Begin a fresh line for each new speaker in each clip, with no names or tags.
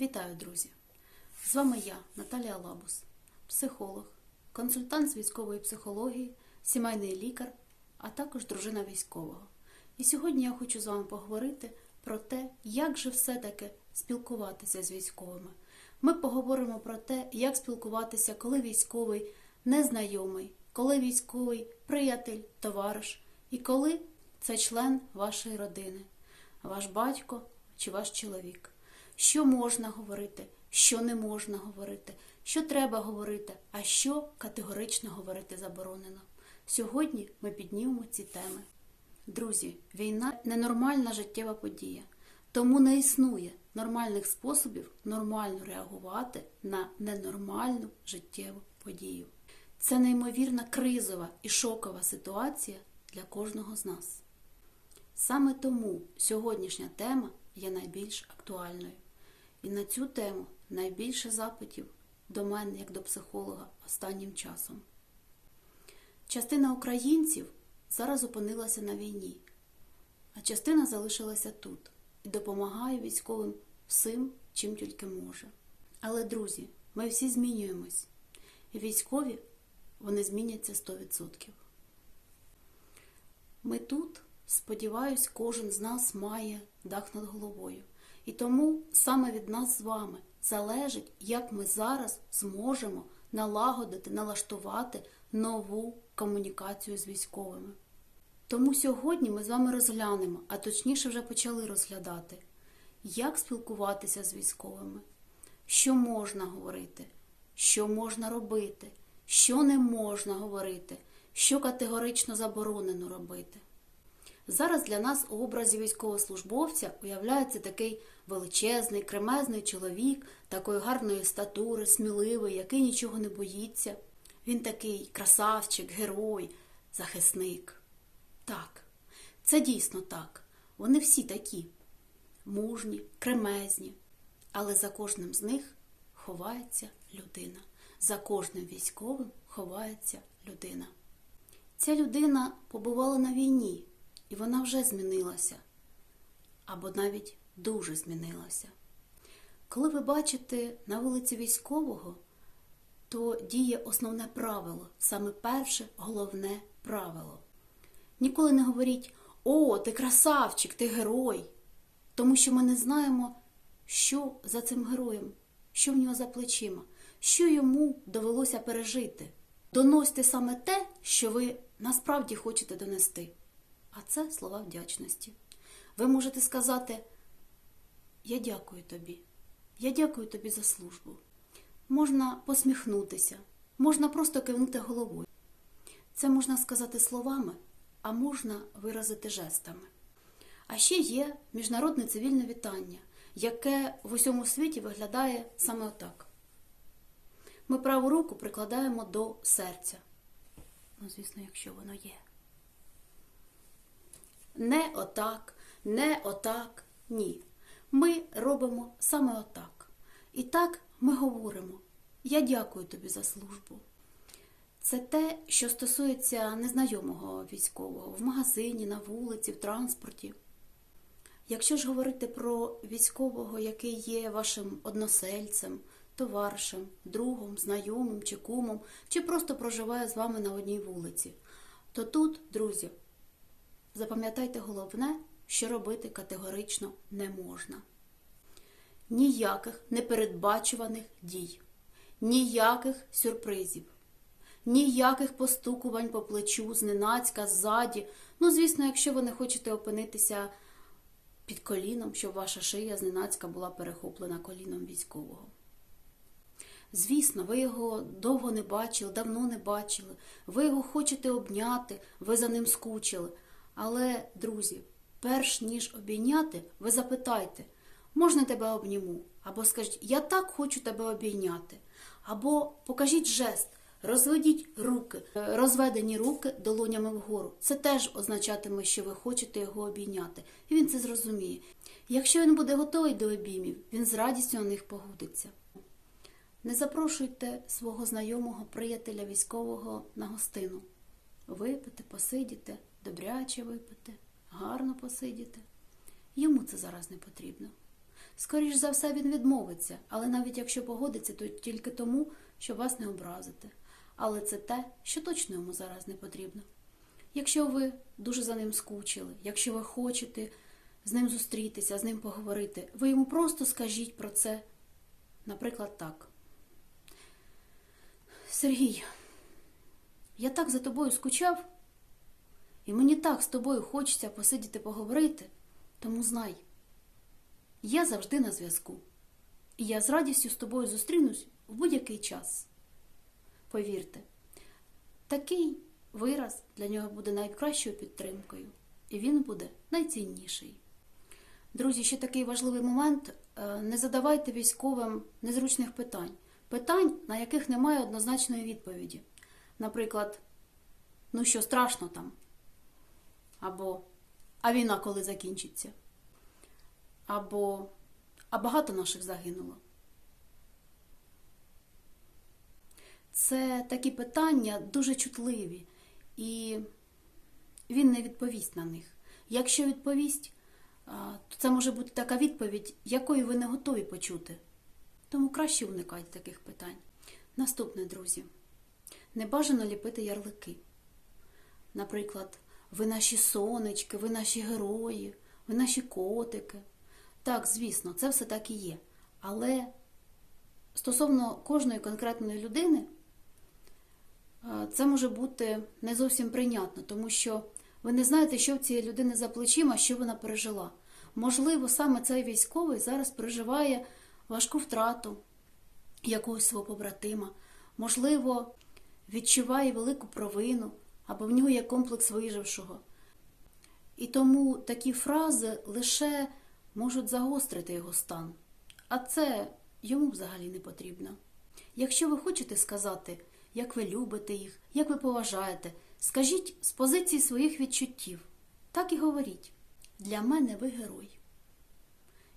Вітаю, друзі! З вами я, Наталія Лабус, психолог, консультант з військової психології, сімейний лікар, а також дружина військового. І сьогодні я хочу з вами поговорити про те, як же все-таки спілкуватися з військовими. Ми поговоримо про те, як спілкуватися, коли військовий незнайомий, коли військовий приятель, товариш, і коли це член вашої родини, ваш батько чи ваш чоловік. Що можна говорити, що не можна говорити, що треба говорити, а що категорично говорити заборонено. Сьогодні ми піднімемо ці теми. Друзі, війна ненормальна життєва подія, тому не існує нормальних способів нормально реагувати на ненормальну життєву подію. Це неймовірна кризова і шокова ситуація для кожного з нас. Саме тому сьогоднішня тема є найбільш актуальною. І на цю тему найбільше запитів до мене, як до психолога, останнім часом. Частина українців зараз опинилася на війні, а частина залишилася тут і допомагає військовим всім, чим тільки може. Але, друзі, ми всі змінюємось, і військові вони зміняться 100%. Ми тут, сподіваюсь, кожен з нас має дах над головою. І тому саме від нас з вами залежить, як ми зараз зможемо налагодити, налаштувати нову комунікацію з військовими. Тому сьогодні ми з вами розглянемо, а точніше вже почали розглядати, як спілкуватися з військовими, що можна говорити, що можна робити, що не можна говорити, що категорично заборонено робити. Зараз для нас у образі військовослужбовця уявляється такий величезний, кремезний чоловік, такої гарної статури, сміливий, який нічого не боїться. Він такий красавчик, герой, захисник. Так, це дійсно так. Вони всі такі мужні, кремезні. Але за кожним з них ховається людина. За кожним військовим ховається людина. Ця людина побувала на війні. І вона вже змінилася, або навіть дуже змінилася. Коли ви бачите на вулиці військового, то діє основне правило, саме перше головне правило. Ніколи не говоріть О, ти красавчик, ти герой. Тому що ми не знаємо, що за цим героєм, що в нього за плечима, що йому довелося пережити. Доносьте саме те, що ви насправді хочете донести. А це слова вдячності. Ви можете сказати: Я дякую тобі, я дякую тобі за службу. Можна посміхнутися, можна просто кивнути головою. Це можна сказати словами, а можна виразити жестами. А ще є міжнародне цивільне вітання, яке в усьому світі виглядає саме отак. Ми праву руку прикладаємо до серця. Ну, звісно, якщо воно є. Не отак, не отак, ні. Ми робимо саме отак. І так ми говоримо: Я дякую тобі за службу. Це те, що стосується незнайомого військового в магазині, на вулиці, в транспорті. Якщо ж говорити про військового, який є вашим односельцем, товаришем, другом, знайомим чи кумом, чи просто проживає з вами на одній вулиці, то тут, друзі, Запам'ятайте головне, що робити категорично не можна. Ніяких непередбачуваних дій, ніяких сюрпризів, ніяких постукувань по плечу, зненацька, ззаді. Ну, звісно, якщо ви не хочете опинитися під коліном, щоб ваша шия зненацька була перехоплена коліном військового. Звісно, ви його довго не бачили, давно не бачили, ви його хочете обняти, ви за ним скучили. Але, друзі, перш ніж обійняти, ви запитайте, можна тебе обніму? Або скажіть, я так хочу тебе обійняти. Або покажіть жест, розведіть руки, розведені руки долонями вгору. Це теж означатиме, що ви хочете його обійняти. І він це зрозуміє. Якщо він буде готовий до обіймів, він з радістю на них погодиться. Не запрошуйте свого знайомого приятеля військового на гостину. Випити, посидіти добряче випити, гарно посидіти. Йому це зараз не потрібно. Скоріш за все, він відмовиться, але навіть якщо погодиться, то тільки тому, щоб вас не образити. Але це те, що точно йому зараз не потрібно. Якщо ви дуже за ним скучили, якщо ви хочете з ним зустрітися, з ним поговорити, ви йому просто скажіть про це, наприклад, так. Сергій, я так за тобою скучав, і мені так з тобою хочеться посидіти поговорити, тому знай, я завжди на зв'язку, і я з радістю з тобою зустрінусь в будь-який час. Повірте, такий вираз для нього буде найкращою підтримкою, і він буде найцінніший. Друзі, ще такий важливий момент: е, не задавайте військовим незручних питань, питань, на яких немає однозначної відповіді. Наприклад, ну що страшно там? Або А війна коли закінчиться? Або А багато наших загинуло. Це такі питання дуже чутливі, і він не відповість на них. Якщо відповість, то це може бути така відповідь, якої ви не готові почути. Тому краще уникайте таких питань. Наступне, друзі, не бажано ліпити ярлики. Наприклад, ви наші сонечки, ви наші герої, ви наші котики. Так, звісно, це все так і є. Але стосовно кожної конкретної людини, це може бути не зовсім прийнятно, тому що ви не знаєте, що в цієї людини за плечима, що вона пережила. Можливо, саме цей військовий зараз переживає важку втрату якогось свого побратима, можливо, відчуває велику провину, або в нього є комплекс вижившого. І тому такі фрази лише можуть загострити його стан, а це йому взагалі не потрібно. Якщо ви хочете сказати, як ви любите їх, як ви поважаєте, скажіть з позиції своїх відчуттів. Так і говоріть. Для мене ви герой.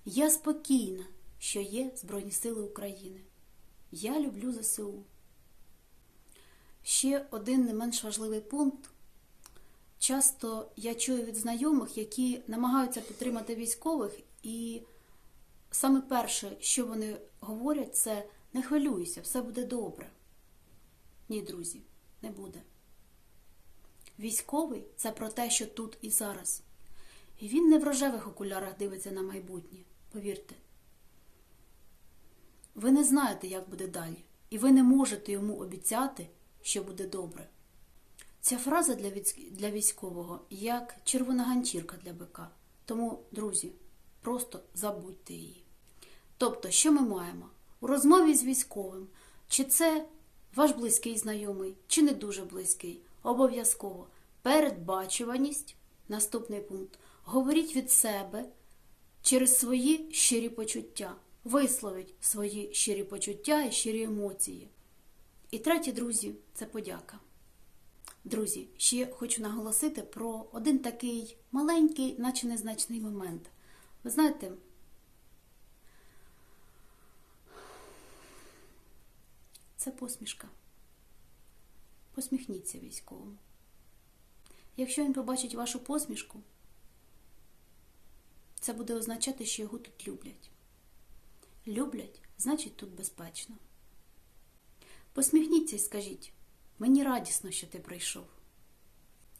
Я спокійна, що є Збройні Сили України. Я люблю ЗСУ. Ще один не менш важливий пункт. Часто я чую від знайомих, які намагаються підтримати військових, і саме перше, що вони говорять, це не хвилюйся, все буде добре. Ні, друзі, не буде. Військовий це про те, що тут і зараз. І він не в рожевих окулярах дивиться на майбутнє, повірте. Ви не знаєте, як буде далі, і ви не можете йому обіцяти, що буде добре. Ця фраза для військового як червона ганчірка для бика. Тому, друзі, просто забудьте її. Тобто, що ми маємо? У розмові з військовим, чи це ваш близький знайомий, чи не дуже близький, обов'язково передбачуваність, наступний пункт. Говоріть від себе через свої щирі почуття, висловіть свої щирі почуття і щирі емоції. І третє, друзі, це подяка. Друзі, ще хочу наголосити про один такий маленький, наче незначний момент. Ви знаєте, це посмішка. Посміхніться військовому. Якщо він побачить вашу посмішку, це буде означати, що його тут люблять. Люблять, значить, тут безпечно. Посміхніться і скажіть, мені радісно, що ти прийшов.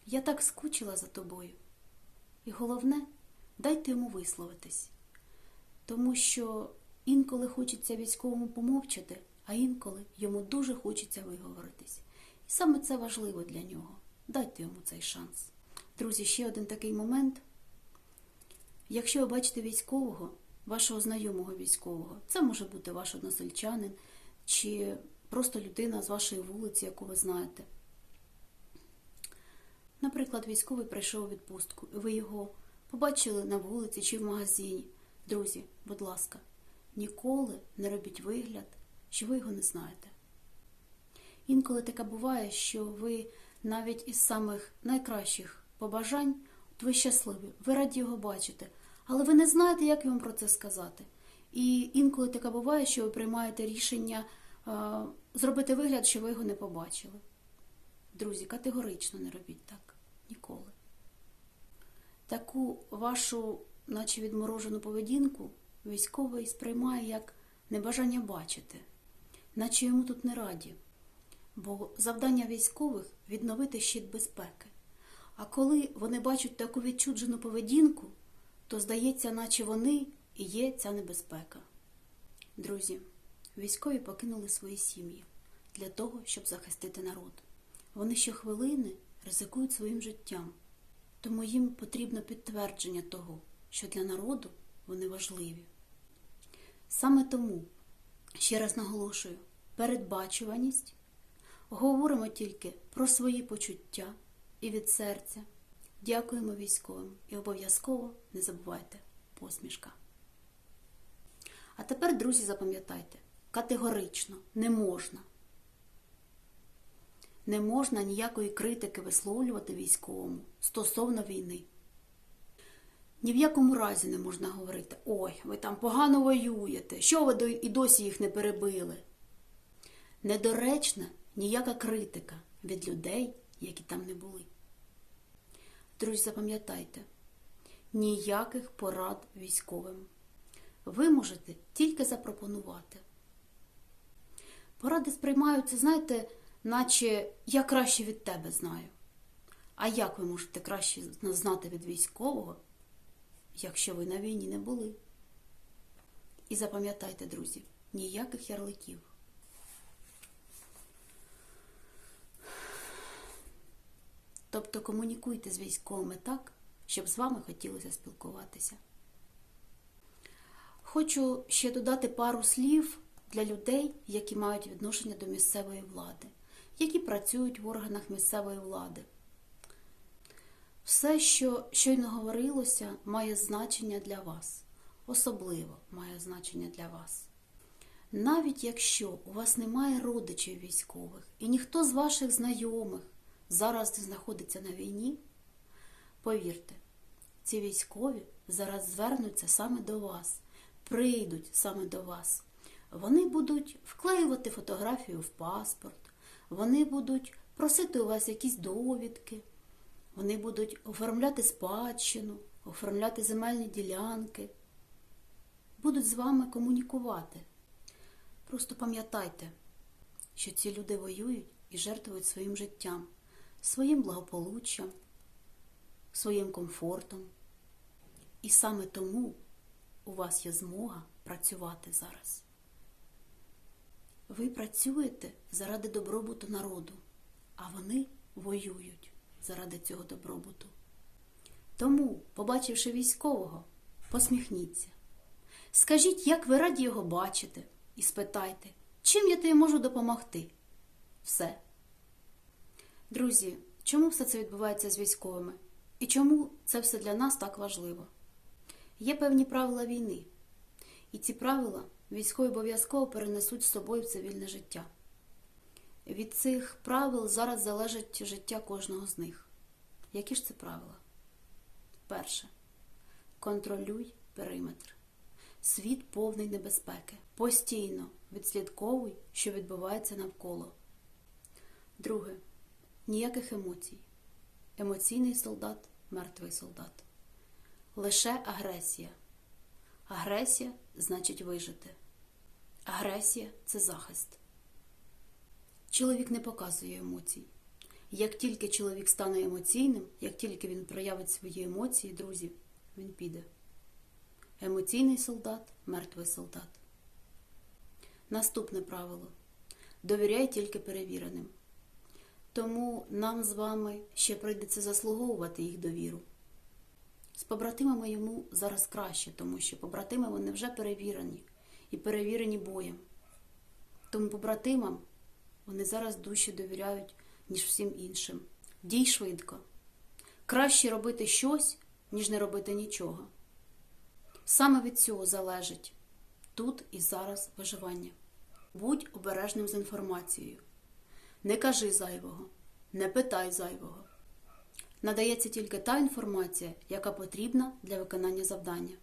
Я так скучила за тобою. І головне, дайте йому висловитись, тому що інколи хочеться військовому помовчати, а інколи йому дуже хочеться виговоритись. І саме це важливо для нього. Дайте йому цей шанс. Друзі, ще один такий момент. Якщо ви бачите військового, вашого знайомого військового, це може бути ваш односельчанин чи просто людина з вашої вулиці, яку ви знаєте. Наприклад, військовий прийшов у відпустку, і ви його побачили на вулиці чи в магазині. Друзі, будь ласка, ніколи не робіть вигляд, що ви його не знаєте. Інколи таке буває, що ви навіть із самих найкращих побажань ви щасливі, ви раді його бачите, але ви не знаєте, як йому про це сказати. І інколи таке буває, що ви приймаєте рішення зробити вигляд, що ви його не побачили. Друзі, категорично не робіть так ніколи. Таку вашу, наче відморожену поведінку, військовий сприймає як небажання бачити, наче йому тут не раді. Бо завдання військових відновити щит безпеки. А коли вони бачать таку відчуджену поведінку, то здається, наче вони і є ця небезпека. Друзі, військові покинули свої сім'ї для того, щоб захистити народ. Вони щохвилини ризикують своїм життям, тому їм потрібно підтвердження того, що для народу вони важливі. Саме тому, ще раз наголошую, передбачуваність говоримо тільки про свої почуття і від серця. Дякуємо військовим і обов'язково не забувайте посмішка. А тепер, друзі, запам'ятайте, категорично не можна. Не можна ніякої критики висловлювати військовому стосовно війни. Ні в якому разі не можна говорити, ой, ви там погано воюєте, що ви і досі їх не перебили. Недоречна ніяка критика від людей, які там не були. Друзі, запам'ятайте, ніяких порад військовим. Ви можете тільки запропонувати. Поради сприймаються, знаєте, наче я краще від тебе знаю. А як ви можете краще знати від військового, якщо ви на війні не були? І запам'ятайте, друзі, ніяких ярликів. Тобто комунікуйте з військовими так, щоб з вами хотілося спілкуватися. Хочу ще додати пару слів для людей, які мають відношення до місцевої влади, які працюють в органах місцевої влади. Все, що щойно говорилося, має значення для вас, особливо має значення для вас. Навіть якщо у вас немає родичів військових і ніхто з ваших знайомих зараз не знаходиться на війні, повірте, ці військові зараз звернуться саме до вас, прийдуть саме до вас. Вони будуть вклеювати фотографію в паспорт, вони будуть просити у вас якісь довідки, вони будуть оформляти спадщину, оформляти земельні ділянки, будуть з вами комунікувати. Просто пам'ятайте, що ці люди воюють і жертвують своїм життям, своїм благополуччям, своїм комфортом. І саме тому у вас є змога працювати зараз. Ви працюєте заради добробуту народу, а вони воюють заради цього добробуту. Тому, побачивши військового, посміхніться. Скажіть, як ви раді його бачите, і спитайте, чим я тобі можу допомогти? Все. Друзі, чому все це відбувається з військовими? І чому це все для нас так важливо? Є певні правила війни, і ці правила військові обов'язково перенесуть з собою в цивільне життя. Від цих правил зараз залежить життя кожного з них. Які ж це правила? Перше. Контролюй периметр. Світ повний небезпеки. Постійно відслідковуй, що відбувається навколо. Друге. Ніяких емоцій. Емоційний солдат мертвий солдат. Лише агресія. Агресія значить вижити. Агресія це захист. Чоловік не показує емоцій. Як тільки чоловік стане емоційним, як тільки він проявить свої емоції, друзі, він піде. Емоційний солдат мертвий солдат. Наступне правило. Довіряй тільки перевіреним. Тому нам з вами ще прийдеться заслуговувати їх довіру. З побратимами йому зараз краще, тому що побратими вони вже перевірені і перевірені боєм. Тому побратимам вони зараз дужче довіряють, ніж всім іншим. Дій швидко. Краще робити щось, ніж не робити нічого. Саме від цього залежить тут і зараз виживання. Будь обережним з інформацією. Не кажи зайвого, не питай зайвого. Надається тільки та інформація, яка потрібна для виконання завдання.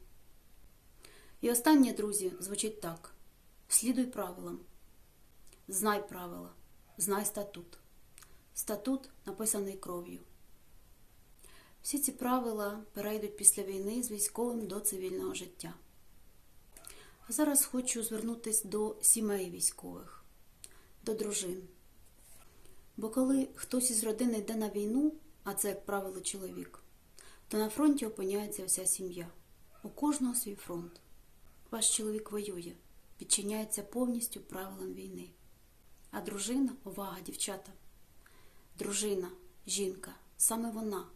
І останнє, друзі, звучить так: слідуй правилам. Знай правила, знай статут. Статут написаний кров'ю. Всі ці правила перейдуть після війни з військовим до цивільного життя. А зараз хочу звернутися до сімей військових, до дружин. Бо коли хтось із родини йде на війну, а це, як правило, чоловік, то на фронті опиняється вся сім'я. У кожного свій фронт. Ваш чоловік воює, підчиняється повністю правилам війни. А дружина, увага, дівчата, дружина, жінка, саме вона.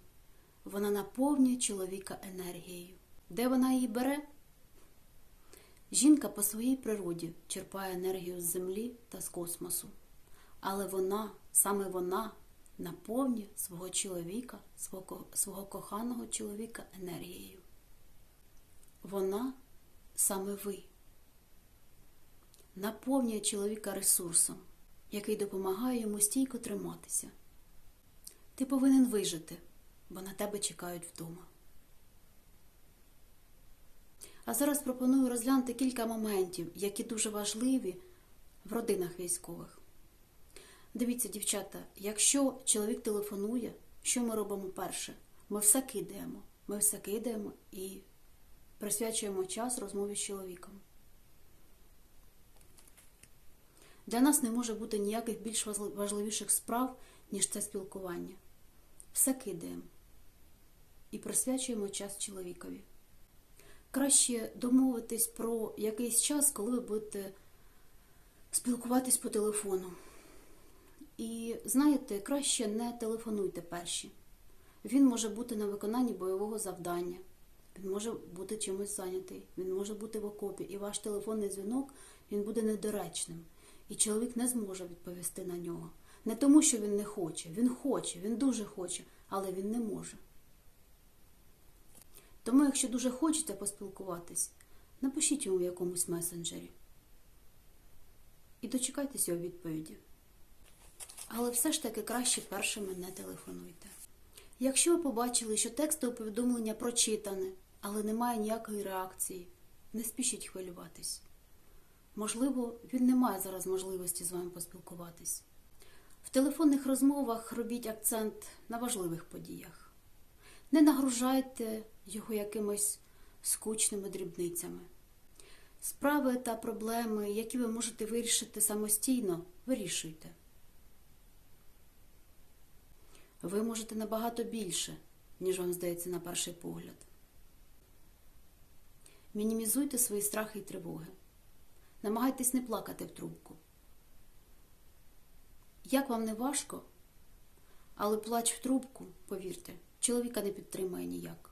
Вона наповнює чоловіка енергією. Де вона її бере? Жінка по своїй природі черпає енергію з землі та з космосу. Але вона, саме вона, наповнює свого чоловіка, свого, свого коханого чоловіка енергією. Вона саме ви. Наповнює чоловіка ресурсом, який допомагає йому стійко триматися. Ти повинен вижити, бо на тебе чекають вдома. А зараз пропоную розглянути кілька моментів, які дуже важливі в родинах військових. Дивіться, дівчата, якщо чоловік телефонує, що ми робимо перше? Ми все кидаємо. Ми все кидаємо і присвячуємо час розмові з чоловіком. Для нас не може бути ніяких більш важливіших справ, ніж це спілкування. Все кидаємо і присвячуємо час чоловікові. Краще домовитись про якийсь час, коли ви будете спілкуватись по телефону. І знаєте, краще не телефонуйте перші. Він може бути на виконанні бойового завдання, він може бути чимось зайнятий, він може бути в окопі, і ваш телефонний дзвінок він буде недоречним. І чоловік не зможе відповісти на нього. Не тому, що він не хоче. Він хоче, він дуже хоче, але він не може. Тому, якщо дуже хочете поспілкуватись, напишіть йому в якомусь месенджері. І дочекайтесь його відповіді. Але все ж таки краще першими не телефонуйте. Якщо ви побачили, що текстове повідомлення прочитане, але немає ніякої реакції, не спішіть хвилюватись. Можливо, він не має зараз можливості з вами поспілкуватись. В телефонних розмовах робіть акцент на важливих подіях. Не нагружайте його якимись скучними дрібницями. Справи та проблеми, які ви можете вирішити самостійно, вирішуйте. Ви можете набагато більше, ніж вам здається на перший погляд. Мінімізуйте свої страхи і тривоги. Намагайтесь не плакати в трубку. Як вам не важко, але плач в трубку, повірте, чоловіка не підтримає ніяк.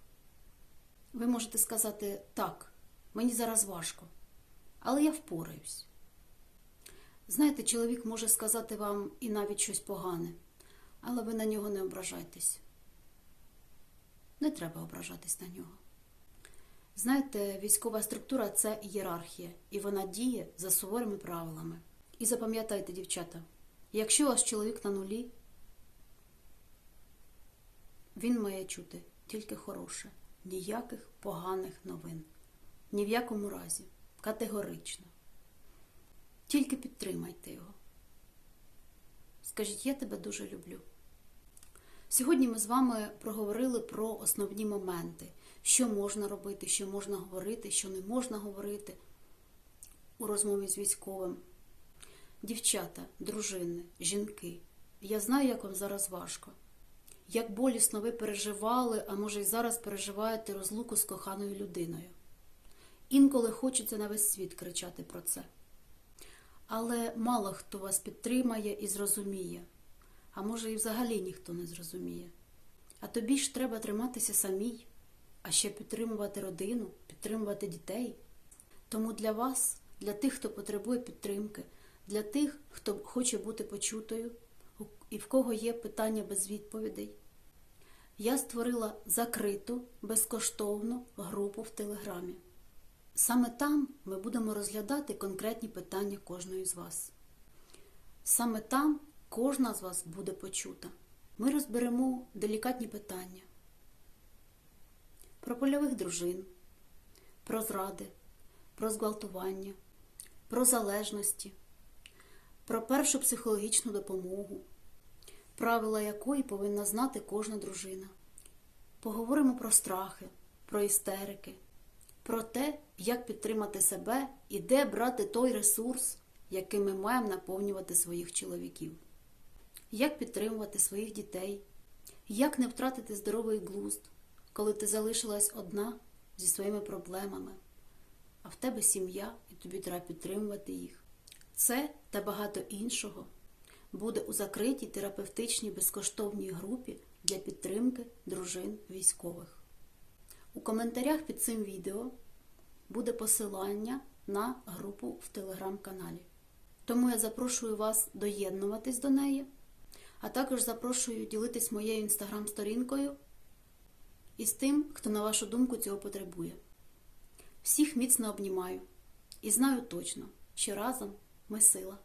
Ви можете сказати так, мені зараз важко, але я впораюсь. Знаєте, чоловік може сказати вам і навіть щось погане, але ви на нього не ображайтесь. Не треба ображатись на нього. Знаєте, військова структура це ієрархія, і вона діє за суворими правилами. І запам'ятайте, дівчата, якщо у вас чоловік на нулі, він має чути тільки хороше, ніяких поганих новин. Ні в якому разі, категорично. Тільки підтримайте його. Скажіть, я тебе дуже люблю. Сьогодні ми з вами проговорили про основні моменти, що можна робити, що можна говорити, що не можна говорити у розмові з військовим. Дівчата, дружини, жінки, я знаю, як вам зараз важко. Як болісно ви переживали, а може й зараз переживаєте розлуку з коханою людиною. Інколи хочеться на весь світ кричати про це. Але мало хто вас підтримає і зрозуміє, а може і взагалі ніхто не зрозуміє. А тобі ж треба триматися самій, а ще підтримувати родину, підтримувати дітей. Тому для вас, для тих, хто потребує підтримки, для тих, хто хоче бути почутою і в кого є питання без відповідей, я створила закриту безкоштовну групу в Телеграмі. Саме там ми будемо розглядати конкретні питання кожної з вас. Саме там кожна з вас буде почута. Ми розберемо делікатні питання про польових дружин, про зради, про зґвалтування, про залежності, про першу психологічну допомогу, правила якої повинна знати кожна дружина. Поговоримо про страхи, про істерики, про те, як підтримати себе і де брати той ресурс, яким ми маємо наповнювати своїх чоловіків, як підтримувати своїх дітей, як не втратити здоровий глузд, коли ти залишилась одна зі своїми проблемами, а в тебе сім'я, і тобі треба підтримувати їх. Це та багато іншого буде у закритій терапевтичній безкоштовній групі для підтримки дружин військових. У коментарях під цим відео буде посилання на групу в телеграм-каналі. Тому я запрошую вас доєднуватись до неї, а також запрошую ділитись моєю інстаграм-сторінкою і з тим, хто, на вашу думку, цього потребує. Всіх міцно обнімаю і знаю точно, що разом ми сила.